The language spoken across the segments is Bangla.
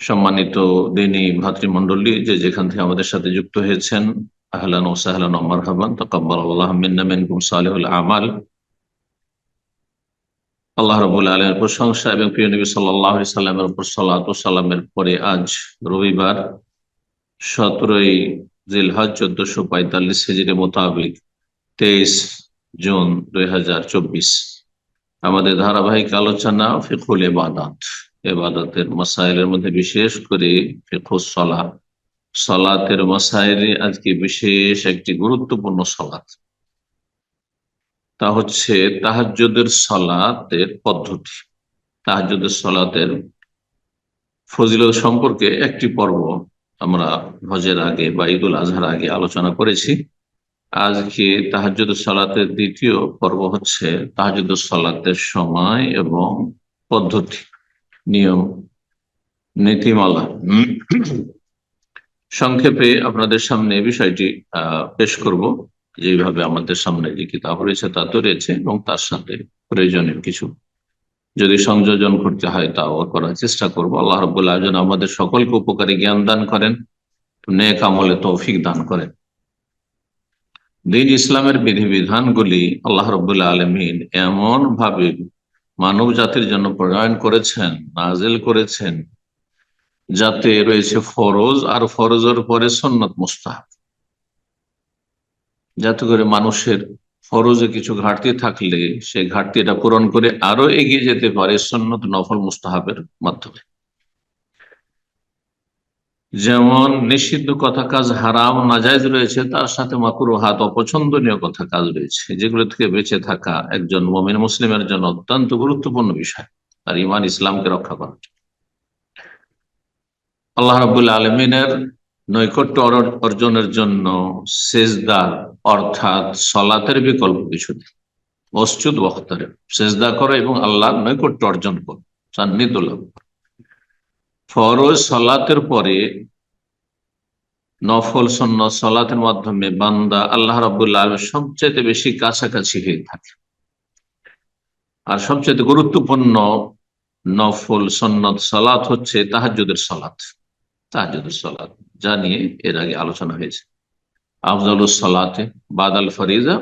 সম্মানিত দিনী ভাতৃমণ্ডলী যে যেখান থেকে আমাদের সাথে যুক্ত হয়েছেন, আহলান ও সাহলান মারহাবান, তাকাব্বাল আল্লাহ মিন্না মিনকুম সালিহুল আমাল। আল্লাহ রাব্বুল আলামিনের প্রশংসা এবং প্রিয় নবী সাল্লাল্লাহু সাল্লামের উপর সালাত ও সালামের পরে আজ রবিবার, সতেরোই জিলহজ চোদ্দশো পঁয়তাল্লিশ হিজরি মোতাবেক তেইশ জুন দুই হাজার চব্বিশ। আমাদের ধারাবাহিক আলোচনা ফিকুল ইবাদত। এবাদতের মাসাইলের মধ্যে বিশেষ করে সলা সলাতের মাসাইলে আজকে বিশেষ একটি গুরুত্বপূর্ণ সলাত তা হচ্ছে তাহাজ্জুদের সলাতের পদ্ধতি। তাহাজ্জুদের সলাতের ফজিলত সম্পর্কে একটি পর্ব আমরা হজের আগে বা ঈদুল আজহার আগে আলোচনা করেছি। আজকে তাহাজুদ সালাতের দ্বিতীয় পর্ব হচ্ছে তাহাজুদ সালাতের সময় এবং পদ্ধতি। নিয়ম, নীতিমালা। সংক্ষেপে আপনাদের সামনে বিষয়টি পেশ করব। যেভাবে আমাদের সামনে যে কিতাব রয়েছে তা তো রয়েছে এবং তার সাথে প্রয়োজনীয় কিছু। যদি সংযোজন করতে হয় তাও করার চেষ্টা করব। আল্লাহ রবুল্লাহ যেন আমাদের সকলকে উপকারী জ্ঞান দান করেন, নেক আমলে তৌফিক দান করেন। দিন ইসলামের বিধিবিধানগুলি আল্লাহ রবুল্লাহ আলমিন এমন ভাবে মানব জাতির জন্য প্রণয়ন করেছেন, নাজেল করেছেন, যাতে রয়েছে ফরজ আর ফরজের পরে সন্ন্যত মুস্তাহাব। যাতে করে মানুষের ফরজে কিছু ঘাটতি থাকলে সেই ঘাটতিটা পূরণ করে আরও এগিয়ে যেতে পারে সন্ন্যত নফল মুস্তাহাবের মাধ্যমে। যেমন নিষিদ্ধ কথা কাজ হারাম নাজাইজ রয়েছে, তার সাথে মাকুর হাত অপছন্দনীয় কথা কাজ রয়েছে, যেগুলো থেকে বেঁচে থাকা একজন মমিন মুসলিমের জন্য অত্যন্ত গুরুত্বপূর্ণ বিষয় আর ইমান ইসলামকে রক্ষা করা আল্লাহ রাবুল্লাহ আলমিনের নৈকট্য অর্জনের জন্য সেজদার অর্থাৎ সলাতের বিকল্প কিছু নেই। মসজুদ বখতারে সেজদা করো এবং আল্লাহর নৈকট্য অর্জন করো, সান্নিধ্য লাভ ফরজ সলাতের পরে নফল সন্ন সলাতের মাধ্যমে বান্দা আল্লাহ রবুল্লা আলম সবচেয়ে বেশি কাছাকাছি হয়ে থাকে। আর সবচেয়ে গুরুত্বপূর্ণ নফল সন্নত সলাত হচ্ছে তাহাজুদের সলাত। তাহাজুদের সলাত, যা নিয়ে এর আগে আলোচনা হয়েছে। আফজাল সলাতে বাদাল ফরিজা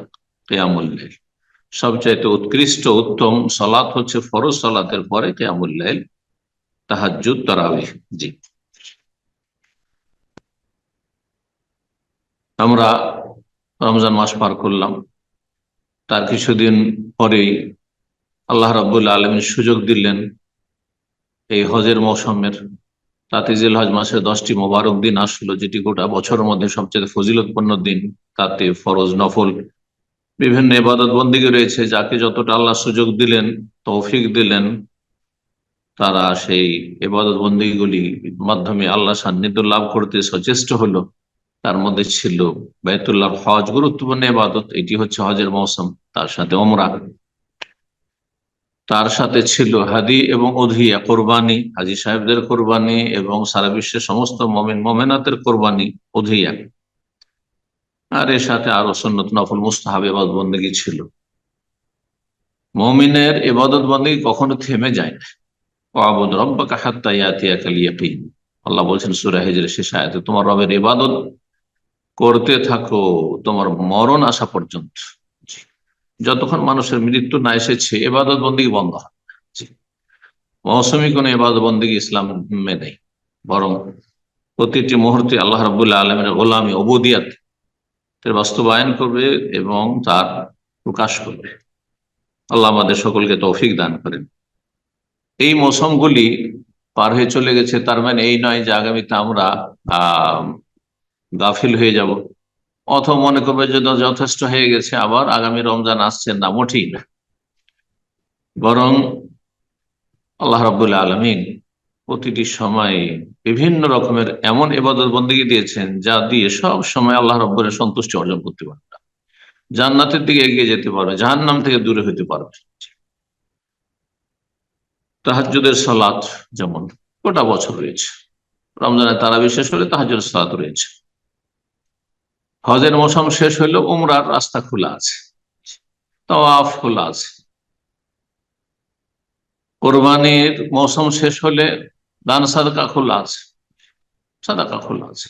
কেয়ামুল্লাইল সবচাইতে উৎকৃষ্ট, উত্তম সলাত হচ্ছে ফরজ সলাতের পরে কেয়ামুল্লাইল তাহাজুদ তারাবি। জি। আমরা রমজান মাস পার করলাম। তার কিছুদিন পরেই আল্লাহ রাবুল্লাহ আলমীর সুযোগ দিলেন এই হজের মৌসুমের। তাতিজিল হজ মাসের দশটি মোবারক দিন আসলো, যেটি গোটা বছরের মধ্যে সবচেয়ে ফজিলতপূর্ণ দিন। তাতে ফরজ, নফল, বিভিন্ন এবাদত বন্দিকে রয়েছে, যাকে যতটা আল্লাহ সুযোগ দিলেন, তৌফিক দিলেন তারা সেই এবাদত বন্দীগুলি মাধ্যমে আল্লাহ সান্নিধ্য লাভ করতে সচেষ্ট হলো। তার মধ্যে ছিল বাইতুল্লাহ হজ, গুরুত্বপূর্ণ এবাদত এটি হচ্ছে হজের মৌসুম, তার সাথে ওমরা তার সাথে ছিল হাদি এবং অধিয়া কোরবানি, হাজি সাহেবদের কোরবানি এবং সারা বিশ্বের সমস্ত মমিন, মমেনাতের কোরবানি অধিয়া আর এর সাথে আরও সন্নত, নফল, মুস্তাহাব এবাদ বন্দী ছিল। মমিনের এবাদত বন্দী কখনো থেমে যায় না। আল্লাহ বলছেন শেষ তোমার রবের ইবাদত করতে থাকো, তোমার মরণ আসা পর্যন্ত। যতক্ষণ মানুষের মৃত্যু না এসেছে এবাদত বন্দী বন্ধ হয়। মৌসুমি কোন এবাদত বন্দী ইসলাম নেই। বরং প্রতিটি মুহূর্তে আল্লাহ রাবুল্লাহ আলমের গোলামী অবদিয়াত বাস্তবায়ন করবে এবং তার প্রকাশ করবে। আল্লাহ আমাদের সকলকে তৌফিক দান করেন। এই মৌসুমগুলি পার হয়ে চলে গেছে, তার মানে এই নয় যে আগামীতে আমরা গাফিল হয়ে যাব। অথবা মনে করবে যে যথেষ্ট হয়ে গেছে, আবার আগামী রমজান আসছে না, মোটেই না। বরং আল্লাহ রাবুল্লাহ আলমিন প্রতিটি সময় বিভিন্ন রকমের এমন এবাদত বন্দী দিয়েছেন, যা দিয়ে সব সময় আল্লাহ রব্বরের সন্তুষ্টি অর্জন করতে পারবে। জান্নাতের দিকে এগিয়ে যেতে পারবে, জাহান্নাম থেকে দূরে হইতে পারবে। তাহাজুদের সালাত যেমন গোটা বছর রয়েছে। রমজানের তারা বিশেষ হলে তাহাজুর সালাত রয়েছে। হজের মৌসুম শেষ হইলে উমরার রাস্তা খোলা আছে। তওয়াফ খোলা আছে। কোরবানির মৌসুম শেষ হলে দান সাদকা খোলা আছে। সাদাকা খোলা আছে।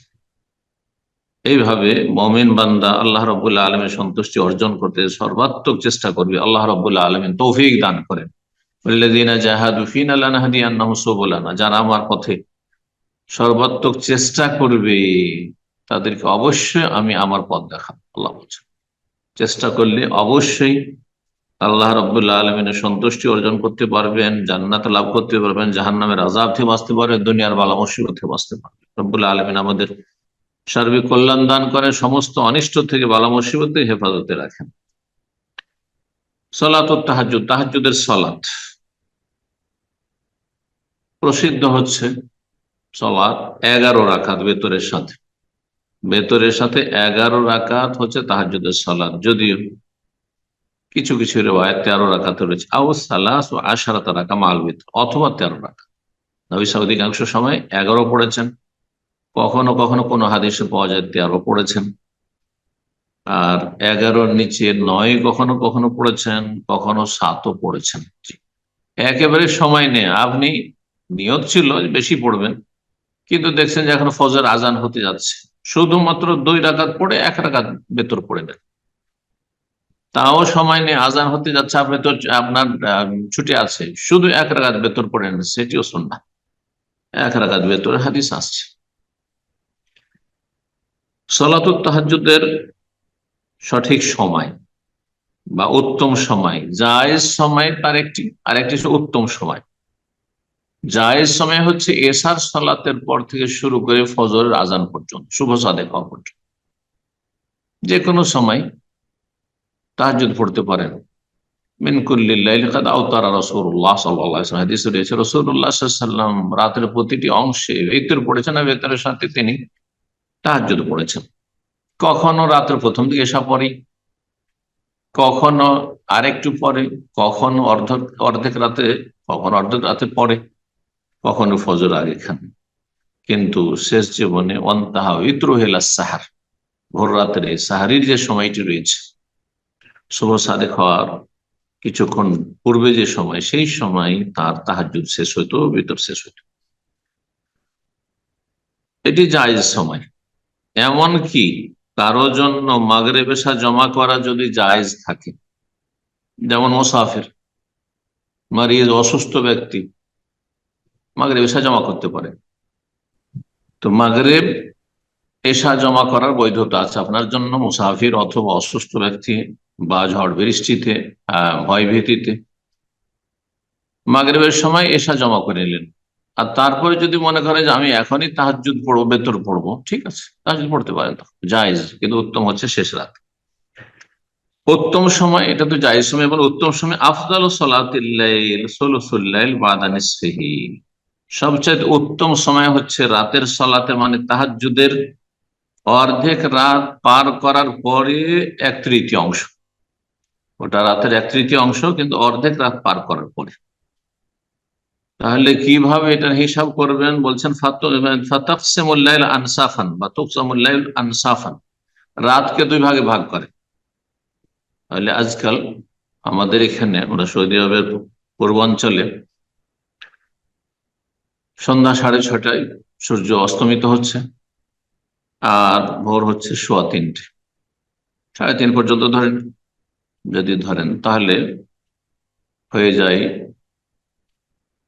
এইভাবে মমিন বান্দা আল্লাহ রবুল্লাহ আলমের সন্তুষ্টি অর্জন করতে সর্বাত্মক চেষ্টা করবে। আল্লাহ রবুল্লাহ আলমিন তৌফিক দান করেন। যারা আমার পথে সর্বাত্মক চেষ্টা করবে, তাদেরকে অবশ্যই আমি আমার পথ দেখাবো। আল্লাহ বলছেন, চেষ্টা করলে অবশ্যই আল্লাহ রবুল্লাহ আলমিনের সন্তুষ্টি অর্জন করতে পারবেন, জান্নাত লাভ করতে পারবেন জাহান নামের আজাব থেকে বাঁচতে পারবেন, দুনিয়ার বালা মুসিবত থেকে বাঁচতে পারবেন। রব্বুল্লাহ আলমিন আমাদের সার্বিক কল্যাণ দান করেন, সমস্ত অনিষ্ট থেকে বালা মুসিবত হেফাজতে রাখেন। সলাত ও তাহাজুদ তাহাজুদের সলাত। প্রসিদ্ধ হচ্ছে সলাত এগারো রাখাত বেতরের সাথে। বেতরের সাথে এগারো রাকাত হচ্ছে তাহাজুদের সলাদ যদিও কিছু কিছু রেওয়ায় তেরো রাকাতে রয়েছে। আও সালাস ও আশারাত রাখা মালবিত অথবা তেরো রাখা নবী অধিকাংশ সময় এগারো পড়েছেন। কখনো কখনো কোনো হাদিসে পাওয়া যায় তেরো পড়েছেন। আর এগারোর নিচে নয় কখনো কখনো পড়েছেন, কখনো সাতও পড়েছেন। একেবারে সময় নেই আপনি নিয়ত ছিল বেশি পড়বেন, কিন্তু দেখছেন যে এখন ফজর আজান হতে যাচ্ছে। শুধুমাত্র দুই রাকাত পড়ে এক রাকাত বেতর পড়ে নেন। তাও সময় নেই আজান হতে যাচ্ছে আপনি তো আপনার ছুটি আছে, শুধু এক রাগাত বেতর পড়ে নেন, সেটিও শুননা এক রাগাত বেতর হাদিস আসছে। সলাতুল তাহাজুদের সঠিক সময় বা উত্তম সময়, জায়েজ সময় তার একটি আর একটি উত্তম সময়। জায়েজ সময় হচ্ছে এসার সালাতের পর থেকে শুরু করে ফজরের আজান পর্যন্ত, শুভ সাদে হওয়া পর্যন্ত। যে কোনো সময় তাহাজুদ পড়তে পারেন। রাতের প্রতিটি অংশে পড়েছেন আর সাথে তিনি পড়েছেন। কখনো রাতের প্রথম দিকে এসা পরে কখনো আরেকটু পরে, কখনো অর্ধেক অর্ধেক রাতে, কখনো অর্ধেক রাতে পরে কখনো ফজর আগে খান। কিন্তু শেষ জীবনে অন্তাহা ইত্রু হেলা সাহার, ভোর রাত্রে সাহারির যে সময়টি রয়েছে, শুভ সাদে খাওয়ার কিছুক্ষণ পূর্বে যে সময়, সেই সময় তার তাহাজুদ শেষ হইতো ভিতর শেষ হইত। এটি জায়জ সময়। এমন কি, কারও জন্য মাগরে পেশা জমা করা যদি জায়জ থাকে, যেমন মোসাফের মারিয়ে অসুস্থ ব্যক্তি মাগরে এসা জমা করতে পারে। তো মাগরেব এসা জমা করার বৈধতা আছে আপনার জন্য। মুসাফির অথবা অসুস্থ ব্যক্তি বা ঝড় বৃষ্টিতে ভয় ভীতিতে মাগরেবের সময় এসা জমা করে নিলেন। আর তারপরে যদি মনে করে যে আমি এখনই তাহাজুদ পড়ব বেতর পড়ব, ঠিক আছে তাহাজুদ পড়তে পারেন তো। জায়জ, কিন্তু উত্তম হচ্ছে শেষ রাত। উত্তম সময়, এটা তো জায়জ সময় এবং উত্তম সময়, আফদাল সলাতিল্লাইল সোলসুল্লাইল বাদানিসহি সবচেয়ে উত্তম সময় হচ্ছে রাতের সলাতে মানে তাহাজুদের অর্ধেক রাত পার করার পরে এক তৃতীয় অংশ। ওটা রাতের এক তৃতীয় অংশ, কিন্তু অর্ধেক রাত পার করার পরে। তাহলে কীভাবে এটার হিসাব করবেন? বলছেন আনসাফান, বা তুকসামুল্লাইল আনসাফান। রাতকে দুই ভাগে ভাগ করে। তাহলে আজকাল আমাদের এখানে, আমরা সৌদি আরবের পূর্বাঞ্চলে সন্ধ্যা সাড়ে ছটায় সূর্য অস্তমিত হচ্ছে, আর ভোর হচ্ছে সোয়া তিনটে। সাড়ে তিন পর্যন্ত ধরেন, যদি ধরেন, তাহলে হয়ে যায়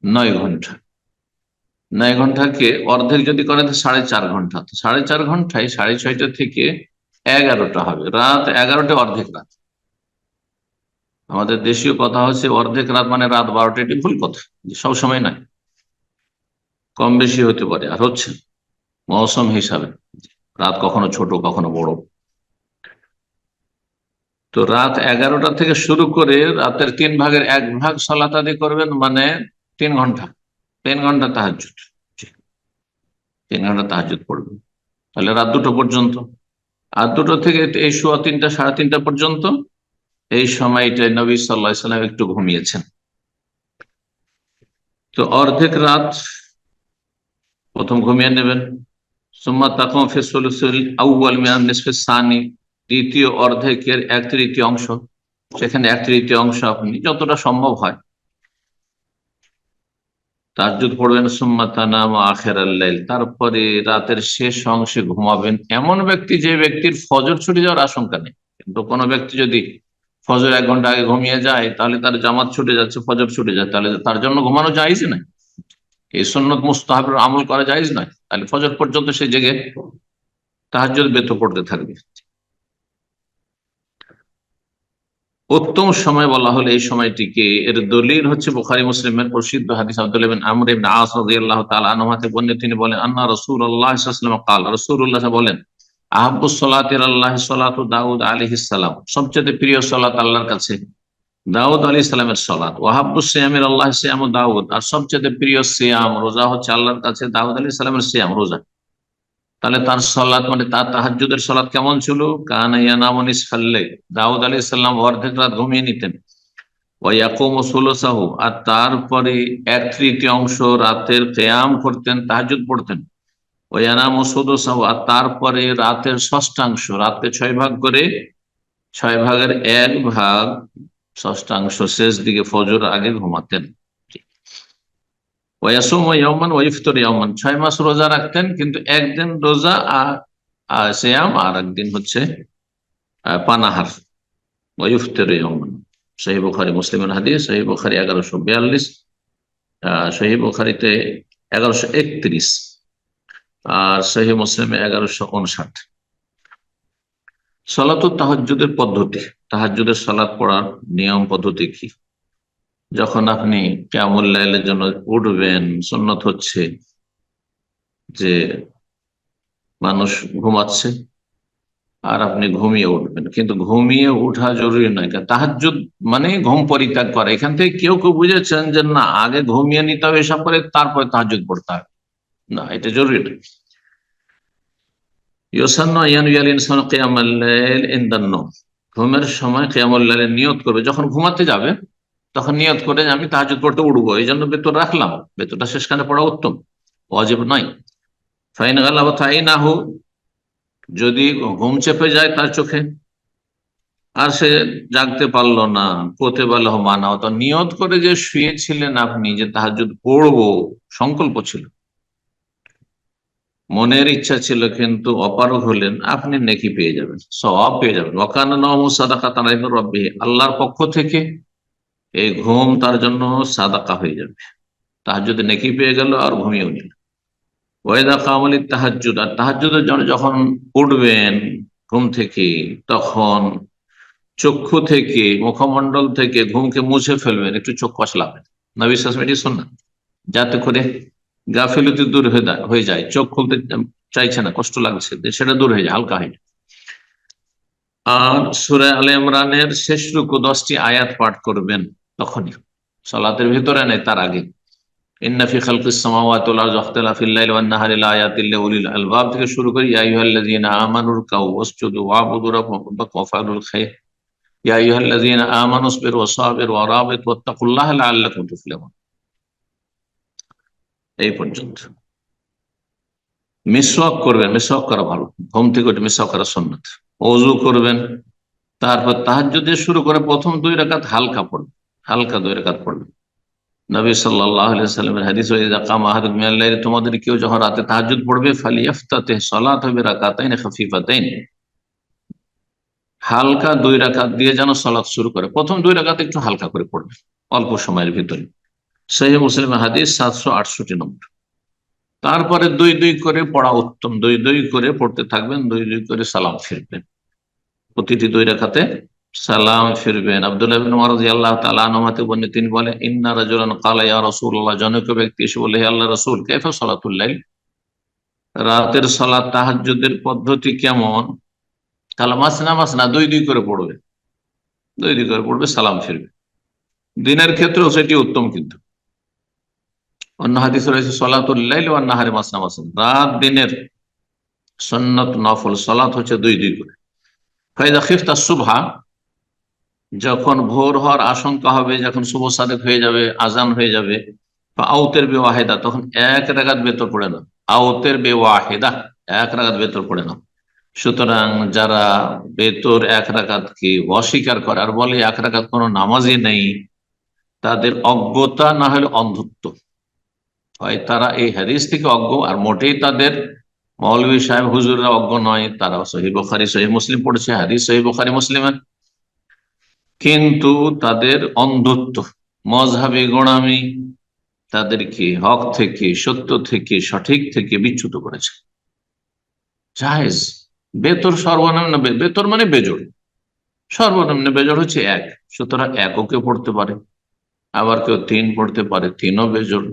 নয় ঘণ্টা। নয় ঘন্টাকে অর্ধেক যদি করেন সাড়ে চার ঘণ্টা। সাড়ে চার ঘন্টায় সাড়ে ছয়টা থেকে এগারোটা হবে। রাত এগারোটা অর্ধেক রাত। আমাদের দেশীয় কথা হচ্ছে অর্ধেক রাত মানে রাত বারোটা এটি ভুল কথা সব সময় নাই কম বেশি হতে পারে, আর হচ্ছে মৌসুম হিসাবে রাত কখনো ছোট, কখনো বড়। তো রাত এগারোটা থেকে শুরু করে রাতের তিন ভাগের এক ভাগ সলাত আদি করবেন মানে তিন ঘণ্টা তিন ঘণ্টা তাহাজুদ তিন ঘণ্টা তাহাজুদ পড়বেন। তাহলে রাত দুটো পর্যন্ত। আর দুটো থেকে এই সোয়া তিনটা, সাড়ে তিনটা পর্যন্ত এই সময়টা নবী সাল্লাহ সাল্লাম একটু ঘুমিয়েছেন। তো অর্ধেক রাত প্রথম ঘুমিয়ে নেবেন। সুম্মা তাকম ফেসুল আউ্বাল মিয়ান নিসফে সানি, দ্বিতীয় অর্ধেকের এক তৃতীয় অংশ। সেখানে এক তৃতীয় অংশ আপনি যতটা সম্ভব হয়। তাজ্জুদ পড়বেন, সুম্মা তানাম আখের আল্লাইল তারপরে রাতের শেষ অংশে ঘুমাবেন। এমন ব্যক্তি যে ব্যক্তির ফজর ছুটে যাওয়ার আশঙ্কা নেই। কিন্তু কোনো ব্যক্তি যদি ফজর এক ঘণ্টা আগে ঘুমিয়ে যায়, তাহলে তার জামাত ছুটে যাচ্ছে, ফজর ছুটে যায়। তাহলে তার জন্য ঘুমানো যাইজ না এই সন্ন্যত মুস্তাহাবের আমল করা যাইজ নয় তাহলে ফজর পর্যন্ত সে জেগে তাহাজ্জুদ বেত পড়তে থাকবে উত্তম সময় বলা হলো এই সময়টিকে এর দলিল হচ্ছে বুখারি মুসলিমের প্রসিদ্ধ হাদিস আব্দুল ইবিন আমর ইবনে আস রাদিয়াল্লাহু তাআলা আনহু থেকে বর্ণিত তিনি বলেন আন্না রাসূলুল্লাহ সাল্লাল্লাহু আলাইহি ওয়াসাল্লাম قال রাসূলুল্লাহ বলেন আহাব্বুস সালাতি আল্লাহি সালাতু দাউদ আলাইহিস সালাম সবচেয়ে প্রিয় সালাত আল্লাহর কাছে দাউদ আলাইহিস সালামের সালাত ওয়াহাব্বুস সিয়ামির আল্লাহ সিয়ামু দাউদ। আর সবচেয়ে প্রিয় সিয়াম, রোজা হচ্ছে আল্লাহর কাছে দাউদ আলাইহিস সালামের সিয়াম, রোজা। তাহলে তার সলাৎ মানে তার তাহাজুদের সলাৎ কেমন ছিল? কানাইয়া কানাইয়ানামনিস ফাল্লে দাউদ আলী সাল্লাম অর্ধেক রাত ঘুমিয়ে নিতেন। ওয়াকুম ষোলসাহু আর তারপরে এক তৃতীয় অংশ রাতের কেয়াম করতেন তাহাজুদ পড়তেন। ওয়ানাম সদসাহু। আর তারপরে রাতের ষষ্ঠাংশ রাতকে ছয় ভাগ করে, ছয় ভাগের এক ভাগ ষষ্ঠাংশ শেষ দিকে ফজর আগে ঘুমাতেন। ওয়াসুম ইয়ামান ওয়াইফতর ইয়ামান ছয় মাস রোজা রাখতেন, কিন্তু একদিন রোজা আর শ্যাম আর একদিন হচ্ছে পানাহার। ওয়াইফতর ইয়ামান সহি বুখারি, মুসলিমের হাদিস সহি বুখারি এগারোশো বিয়াল্লিশ সহি বুখারিতে এগারোশো একত্রিশ, আর সহি মুসলিমে এগারোশো উনষাট সলাত তাহাজুদের পদ্ধতি। তাহাজুদের সালাদ পড়ার নিয়ম পদ্ধতি কি? যখন আপনি কেমন লাইলের জন্য উঠবেন সন্ন্যত হচ্ছে যে মানুষ ঘুমাচ্ছে আর আপনি ঘুমিয়ে উঠবেন। কিন্তু ঘুমিয়ে উঠা জরুরি নয় তাহাজুদ মানে ঘুম পরিত্যাগ করা। এখান থেকে কেউ কেউ বুঝেছেন যে না, আগে ঘুমিয়ে নিতে হবে, এসব করে তারপরে তাহাজুদ পড়তে হবে। না, এটা জরুরি নয়। ইনসান কিয়ামাল্লাইল ইনদান্ন ঘুমের সময় কিয়ামুল্লাইলের নিয়ত করবে। যখন ঘুমাতে যাবে, তখন নিয়ত করে আমি তাহাজুদ পড়তে উঠবো। এই জন্য বেতর রাখলাম। বেতরটা শেষখানে পড়া উত্তম। অজীব নয়। ফাইন গাল্লাহ তাই না হোক যদি ঘুম চেপে যায় তার চোখে। আর সে জাগতে পারল না পোতে পারল মানাও। তো নিয়ত করে যে শুয়েছিলেন আপনি, যে তাহাজুদ পড়ব, সংকল্প ছিল। মনের ইচ্ছা ছিল কিন্তু অপারগ হলেন, আপনি নেকি পেয়ে যাবেন সব পেয়ে যাবেন। ওকানা সাদাকা তারাইফ রব্বি, আল্লাহর পক্ষ থেকে এই ঘুম তার জন্য সাদাকা হয়ে যাবে। তাহার যদি নেকি পেয়ে গেল আর ঘুমিয়েও নিল। ওয়েদা কামলি তাহাজুদ আর তাহাজুদের জন্য যখন উঠবেন ঘুম থেকে, তখন চক্ষু থেকে মুখমন্ডল থেকে ঘুমকে মুছে ফেলবেন, একটু চোখ কষলাবেন। না বিশ্বাস মেটি শোন না যাতে করে গাফিলতি দূর হয়ে যায় চোখ খুলতে চাইছে না, কষ্ট লাগছে, সেটা দূর হয়ে যায়, হালকা হয়ে আর সুরে আল ইমরানের শেষ রুকু দশটি আয়াত পাঠ করবেন তখনই। সলাতের ভিতরে নেই, তার আগে। লিউলিল আলবাব। থেকে শুরু কাউ এই পর্যন্ত। মিসওয়াক করবেন, মিসওয়াক করা ভালো। ঘুম থেকে উঠে মিসওয়াক করা সুন্নাত। ওযু করবেন, তারপর তাহাজ্জুদ দিয়ে শুরু করে প্রথম দুই রাকাত হালকা পড়বেন, হালকা দুই রাকাত পড়বেন। নবী আলাইহি সাল্লামের হাদিস তোমাদের কেউ যখন রাতে তাহাজ্জুদ পড়বে ফালিয়াফতাতে সালাত হবে রাকাতাইন খাফিফাতাইন। হালকা দুই রাকাত দিয়ে যেন সালাত শুরু করে, প্রথম দুই রাকাত একটু হালকা করে পড়বে অল্প সময়ের ভিতরে। সহি মুসলিম হাদিস সাতশো আটষট্টি নম্বর। তারপরে দুই দুই করে পড়া উত্তম। দুই দুই করে পড়তে থাকবেন, দুই দুই করে সালাম ফিরবেন। প্রতিটি দুই রেখাতে সালাম ফিরবেন। আব্দুল্লাহ তাআলা আনহুতে তিনি বলেন, ইন্না রাজুলান ক্বালা ইয়া রাসূলুল্লাহ। জনক ব্যক্তি এসে বলে আল্লাহ রসুল, কাইফা সালাতুল লাইল? রাতের সালাত তাহাজ্জুদের পদ্ধতি কেমন? তাহলে মাসনা মাসনা দুই দুই করে পড়বে। দুই দুই করে পড়বে, সালাম ফিরবে। দিনের ক্ষেত্রেও সেটি উত্তম কিন্তু। অন্য হাদিস রয়েছে, সলাতুল লাইল ওয়ান নাহারে মাসনা মাসনা রাত দিনের সন্নত নফল সলাত হচ্ছে দুই দুই করে। ফাইদা খিফতা সুবহা, যখন ভোর হওয়ার আশঙ্কা হবে, যখন শুভ সাদেক হয়ে যাবে, আজান হয়ে যাবে, বা আউতের বেওয়াহেদা, তখন এক রাগাত বেতর পড়ে না আউতের বেওয়াহেদা, এক রাগাত বেতর পড়ে না সুতরাং যারা বেতর এক রাকাতকে অস্বীকার করে, আর বলে এক রাকাত কোনো নামাজই নেই, তাদের অজ্ঞতা না হলে অন্ধত্ব। হয়, তারা এই হাদিস থেকে অজ্ঞ, আর মোটেই তাদের মৌলভী সাহেব, হুজুররা অজ্ঞ নয়, তারা সহি বখারি সহি মুসলিম পড়েছে, হাদিস সহি বখারি, মুসলিমের। কিন্তু তাদের অন্ধত্ব, মজহাবি গোড়ামি তাদেরকে হক থেকে, সত্য থেকে, সঠিক থেকে বিচ্যুত করেছে। জাহেজ বেতর সর্বনিম্ন বেতর মানে বেজোড়। সর্বনিম্ন বেজোড় হচ্ছে এক। সুতরাং একও কেউ পড়তে পারে, আবার কেউ তিন পড়তে পারে, তিনও বেজোড়।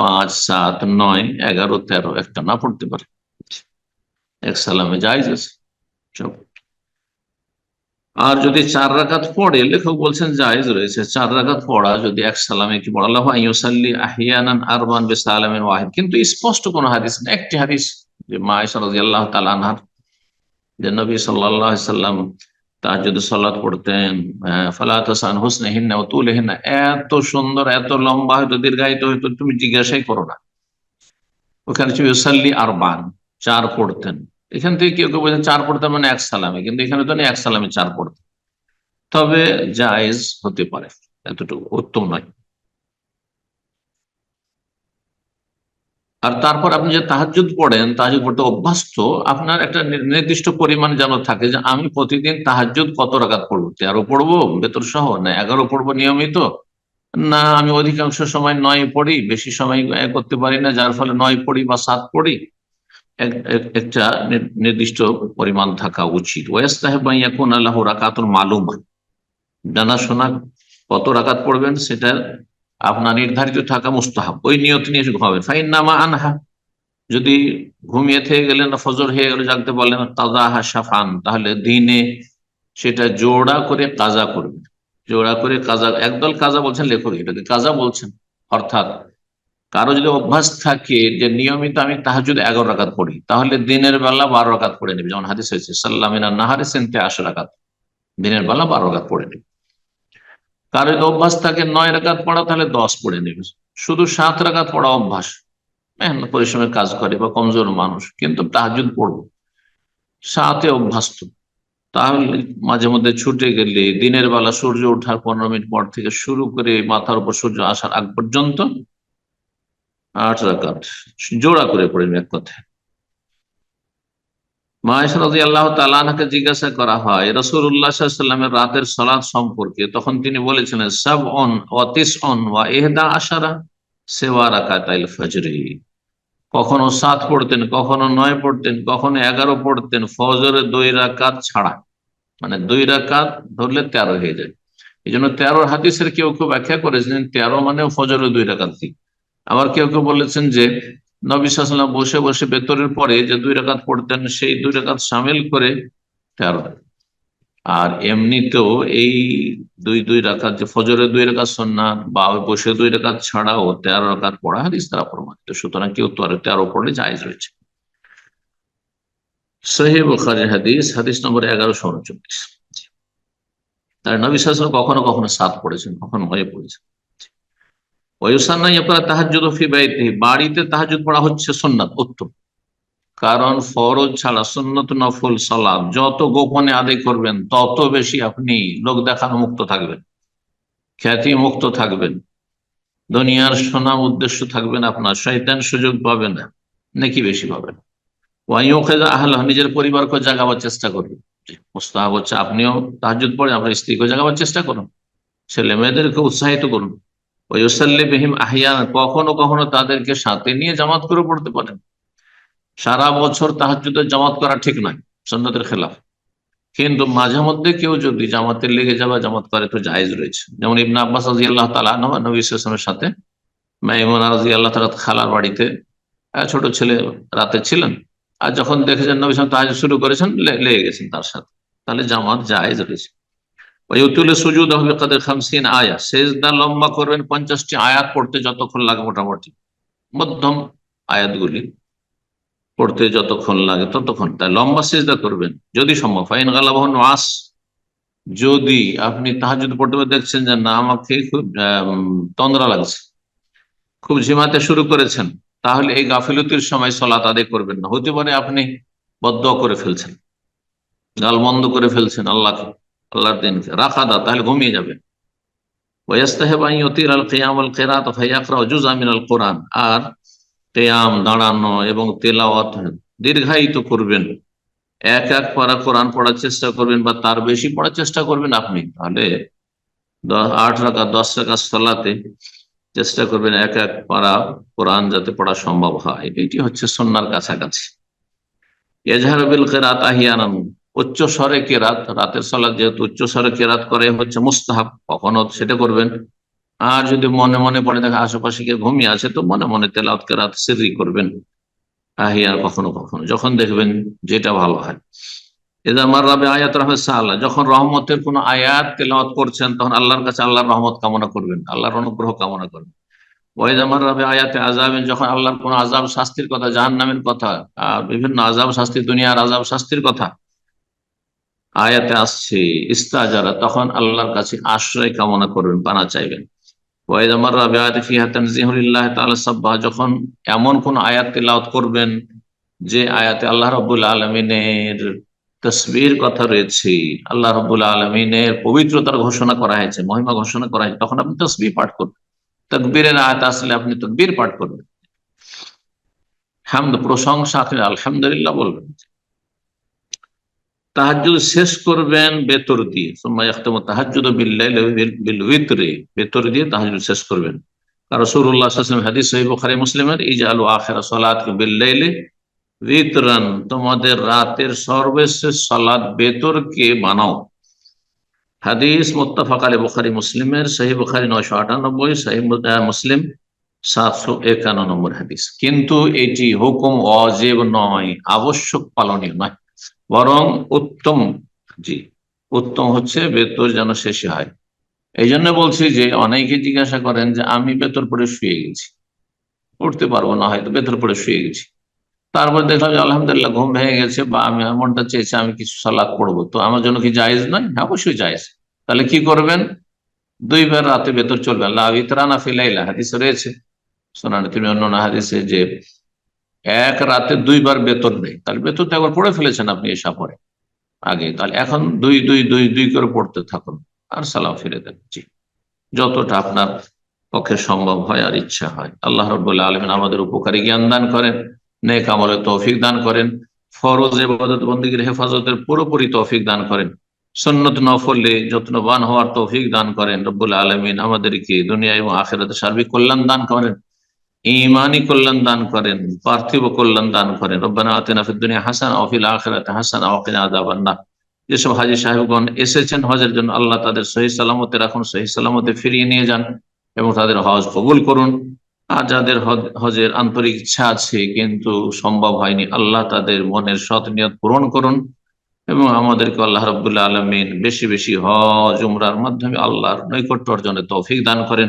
পাঁচ, সাত, নয়, এগারো, তেরো, একটা না, পড়তে পারে। এক সালামে জায়েজ আছে আর যদি চার রাকাত পড়ে, লেখক বলছেন জায়েজ রয়েছে। চার রাকাত পড়া যদি এক সালামে কি পড়া, আল্লাহ ইউসাল্লি আহিয়ানান আরবান বে সালামের ওয়াহিদ। কিন্তু স্পষ্ট কোন হাদিস না, একটি হাদিস যে মা আয়েশা রাদিয়াল্লাহু তাআলা আনহার, যে নবী সাল্লাল্লাহু আলাইহি সাল্লাম যদি সালাত পড়তেন ফালাত হাসান হোসনে হিন্না ও তুলে হিন্না এত সুন্দর, এত লম্বা হয়তো দীর্ঘায়িত হয়তো তুমি জিজ্ঞাসাই করো না। ওখানে ছিল আর বান চার পড়তেন। এখান থেকে কেউ কেউ বলছেন চার পড়তেন মানে এক সালামে, কিন্তু এখানে তো এক সালামে চার পড়তেন তবে জায়েজ হতে পারে, এতটুকু, উত্তম নয়। আর তারপর আপনি যে তাহাজুদ পড়েন তাহাজুদ পড়তে অভ্যস্ত, আপনার একটা নির- নির্দিষ্ট পরিমাণ যেন থাকে যে আমি প্রতিদিন তাহাজুদ কত রাকাত পড়ব? তেরো পড়ব বেতর সহ? না, এগারো পড়ব নিয়মিত? না, আমি অধিকাংশ সময় নয় পড়ি, বেশি সময় করতে পারি না, যার ফলে নয় পড়ি বা সাত পড়ি। এক- এক- একটা নির- নির্দিষ্ট পরিমাণ থাকা উচিত। ওয়াস সাহেব ইয়াকুন আল্লাহ রাকাতুল মালুম। জানাশোনা কত রাকাত পড়বেন সেটা আপনার নির্ধারিত থাকা মুস্তাহাব, ওই নিয়ত নিয়ে ঘুমাবেন। ফাইন নামা আনহা, যদি ঘুমিয়ে থেকে গেলেন না ফজর হয়ে গেলে জানতে বললেন তাজাহা সাফান তাহলে দিনে সেটা জোড়া করে কাজা করবে। জোড়া করে কাজা, একদল কাজা বলছেন লেখক এটাকে কাজা বলছেন, অর্থাৎ কারও যদি অভ্যাস থাকে যে নিয়মিত আমি তাহাজুদ এগারো রাকাত পড়ি, তাহলে দিনের বেলা বারো রাকাত পড়ে নেবে। যেমন হাদিস হয়েছে, সাল্লামিনা নাহারে সেন্তে আশো রাকাত, দিনের বেলা বারো রাকাত পড়ে নেবে। কারও অভ্যাস থাকে নয় রাকাত পড়া, তাহলে দশ পড়ে নেবে। শুধু সাত রাকাত পড়া অভ্যাস। মেহনত, পরিশ্রমের কাজ করে বা কমজোর মানুষ, কিন্তু তাহাজুদ পড়ব। সাথে অভ্যস্ত। তাহলে মাঝে মধ্যে ছুটে গেলে দিনের বেলা সূর্য ওঠার পনেরো মিনিট পর থেকে শুরু করে মাথার উপর সূর্য আসার আগ পর্যন্ত আট রাকাত জোড়া করে পড়েন এক কথায়। মায়েশরাজি আল্লাহ তালাকে জিজ্ঞাসা করা হয় রসুল্লাহ সাল্লামের রাতের সালাদ সম্পর্কে। তখন তিনি বলেছিলেন সব অন অতিস অন ওয়া এহদা আশারা সেবা রাকাতাইল ফজরি। কখনো সাত পড়তেন, কখনো নয় পড়তেন, কখনো এগারো পড়তেন, ফজরে দুই রাকাত ছাড়া। মানে দুই রাকাত ধরলে তেরো হয়ে যায়। এই জন্য তেরো হাদিসের কেউ কেউ ব্যাখ্যা করেছেন, তেরো মানে ফজরে দুই রাকাত। আবার কেউ কেউ বলেছেন যে নবী সাল্লাম বসে বসে বেতরের পরে যে দুই রাকাত পড়তেন, সেই দুই রাকাত সামিল করে তেরো আর এমনিতেও এই দুই দুই রাকাত যে ফজরের দুই রাকাত সন্ন্যাত বা বসে দুই রাকাত ছাড়াও তেরো রাকাত পড়া হাদিস তারা প্রমাণিত। সুতরাং কেউ তো আর তেরো পড়লে জায়জ রয়েছে। সহি বুখারী হাদিস হাদিস নম্বর এগারোশো উনচল্লিশ। তার নবী কখনো কখনো সাত পড়েছেন, কখনো হয়ে পড়েছেন। ওয়ুসান্না ইয়াকরা তাহাজ্জুদ ফি বাইতিহি, বাড়িতে তাহাজ্জুদ পড়া হচ্ছে সুন্নাত, উত্তম। কারণ ফরজ ছাড়া সুন্নত নফল সালাদ যত গোপনে আদায় করবেন, তত বেশি আপনি লোক দেখানো মুক্ত থাকবেন, খ্যাতি মুক্ত থাকবেন, দুনিয়ার সোনাম উদ্দেশ্য থাকবেন আপনার, শয়তান সুযোগ পাবে না, নাকি বেশি পাবেন ওয়াইউখেজা আহলাহ, নিজের পরিবারকে জাগাবার চেষ্টা করবেন। মুস্তাহাব হচ্ছে আপনিও তাহাজ্জুদ পড়ে, আপনার স্ত্রীকে জাগাবার চেষ্টা করুন, ছেলে মেয়েদেরকে উৎসাহিত করুন। ওয়ুসাল্লি আহিয়ান, কখনো কখনো তাদেরকে সাথে নিয়ে জামাত করে পড়তে পারেন। সারা বছর তাহাজ্জুদের জামাত করা ঠিক নয় সন্ন্যতের খেলাফ। কিন্তু মাঝে মধ্যে কেউ যদি জামাতে লেগে যাবে জামাত করে তো জায়েজ রয়েছে। যেমন ইবনা আব্বাস রাজি আল্লাহ তালা নবী সাথে। মাইমুনা রাজি আল্লাহ তালা খালার বাড়িতে ছোট ছেলে রাতে ছিলেন। আর যখন দেখেছেন নবী সালাম তাহাজ শুরু করেছেন লেগে গেছেন তার সাথে। তাহলে জামাত জায়েজ রয়েছে। ওয়ুতুলে সুজুদ হবে কাদের খামসিন আয়া সেজদা লম্বা করবেন, পঞ্চাশটি আয়াত পড়তে যতক্ষণ লাগে মোটামুটি। মধ্যম আয়াতগুলি পড়তে যতক্ষণ লাগে ততক্ষণ। তাই লম্বা সেজদা করবেন, যদি সম্ভব। ফাইন গালাবহ নাস যদি আপনি তাহাজুদ পড়তে পড়তে দেখছেন যে না, আমাকে খুব তন্দ্রা লাগছে, খুব ঝিমাতে শুরু করেছেন, তাহলে এই গাফিলতির সময় সলাত আদায় করবেন না। হতে পারে আপনি বদ্ধ করে ফেলছেন, গাল বন্ধ করে ফেলছেন আল্লাহকে। আল্লাহর দিনকে তাহলে ঘুমিয়ে যাবে। কোরআন। আর কিয়াম দাঁড়ানো এবং দীর্ঘায়িত করবেন। এক এক পারা কোরআন পড়ার চেষ্টা করবেন বা তার বেশি পড়ার চেষ্টা করবেন আপনি। তাহলে আট রাখা দশ রাখা সালাতে চেষ্টা করবেন এক এক পারা কোরআন যাতে পড়া সম্ভব হয়। এটি হচ্ছে সন্ন্যার কাছাকাছি। এজাহারবিল কেরাত আহিয়ানান। উচ্চ স্বরে কেরাত, রাতের সালাদ যেহেতু উচ্চ স্বরে কেরাত করে হচ্ছে মুস্তাহাব, কখনো সেটা করবেন। আর যদি মনে মনে পড়ে দেখা আশেপাশে কেউ ঘুমিয়ে আছে, তো মনে মনে তেলাওত কেরাত সিরি করবেন। আহিয়ার কখনো কখনো, যখন দেখবেন যেটা ভালো হয়। এদা আমার রবে আয়াত রহমত সাল্লাহ যখন রহমতের কোন আয়াত তেলাওয়াত করছেন, তখন আল্লাহর কাছে আল্লাহর রহমত কামনা করবেন, আল্লাহর অনুগ্রহ কামনা করবেন। ওয়াইদ আমার রবে আয়াতে আজাবেন যখন আল্লাহর কোন আজাব শাস্তির কথা জাহান নামের কথা, আর বিভিন্ন আজাব শাস্তি, দুনিয়ার আজাব শাস্তির কথা আয়াতে আসছে, ইস্তাজারা, তখন আল্লাহর কাছে আশ্রয় কামনা করবেন, পানা চাইবেন। যখন এমন কোন আয়াত করবেন, যে আয়াতে আল্লাহ রাব্বুল আলমিনের তসবির কথা রয়েছে, আল্লাহ রবুল্লা আলমিনের পবিত্রতার ঘোষণা করা হয়েছে, মহিমা ঘোষণা করা হয়েছে, তখন আপনি তসবি পাঠ করবেন। তকবীরের আয়াত আসলে আপনি তকবীর পাঠ করবেন। হামদ, প্রশংসা আপনি আলহামদুলিল্লাহ বলবেন। তাহাজুদ শেষ করবেন বেতর দিয়ে। তাহাজুদ বিল উইতরে বেতর দিয়ে তাহাজুদ শেষ করবেন। কারণ সুরুল্লাহ হাদিস সহিহ বুখারী মুসলিমের আলু আখেরা সালাত বিল্লাইলে বিতরান তোমাদের রাতের সর্বশেষ সালাদ বেতরকে বানাও হাদিস মোত্তাফাক আলী বুখারি মুসলিমের সহি বুখারি নয়শো আটানব্বই সহি মুসলিম সাতশো একান্ন নম্বর হাদিস। কিন্তু এটি হুকুম অজেব নয়, আবশ্যক পালনীয় নয়। বরং উত্তম জি, উত্তম হচ্ছে বেতর যেন শেষে হয়। এই জন্য বলছি যে অনেকে জিজ্ঞাসা করেন যে আমি বেতর পড়ে শুয়ে গেছি। উঠতে পারব না, হয়তো বেতর পড়ে শুয়ে গেছি। তারপর দেখলাম যে আলহামদুলিল্লাহ ঘুম ভেঙে গেছে বা আমি মনটা চেয়েছে, আমি কিছু সালাদ পড়ব। তো আমার জন্য কি জায়েজ নয়? হ্যাঁ অবশ্যই জায়েজ। তাহলে কি করবেন? দুই দুইবার রাতে ভেতর চলবে। আল্লাহ ইতরানা ফিলাইলা হাদিস রয়েছে। শোনান তুমি অন্য হাদিসে যে এক রাতে দুইবার বেতন নেই। তাহলে বেতন তো একবার পড়ে ফেলেছেন আপনি এসা পরে আগে, তাহলে এখন দুই দুই দুই দুই করে পড়তে থাকুন। আর সালাম ফিরে দেন। জি। যতটা আপনার পক্ষে সম্ভব হয় আর ইচ্ছা হয়। আল্লাহ রবুল্লাহ আলমিন আমাদের উপকারী জ্ঞান দান করেন, নেক আমলের তৌফিক দান করেন, ফরজ এবাদত বন্দীগীর হেফাজতের পুরোপুরি তৌফিক দান করেন, সন্নত নফলে যত্নবান হওয়ার তৌফিক দান করেন। রব্বুল আলমিন আমাদেরকে দুনিয়া এবং আখেরাতে সার্বিক কল্যাণ দান করেন। ইমানি কল্যাণ দান করেন, পার্থিব কল্যাণ দান করেন। রব্বানা আতেনা হাসান অফিল আখেরাতে হাসান অকিনা আদাবান্না যেসব হাজি সাহেবগণ এসেছেন হজের জন্য, আল্লাহ তাদের সহি সালামতে রাখুন, সহি সালামতে ফিরিয়ে নিয়ে যান এবং তাদের হজ কবুল করুন। আর যাদের হজের আন্তরিক ইচ্ছা আছে, কিন্তু সম্ভব হয়নি, আল্লাহ তাদের মনের সৎ নিয়ত পূরণ করুন এবং আমাদেরকে আল্লাহ রবুল্লাহ আলমিন বেশি বেশি হজ, উমরার মাধ্যমে আল্লাহর নৈকট্য অর্জনের তৌফিক দান করেন।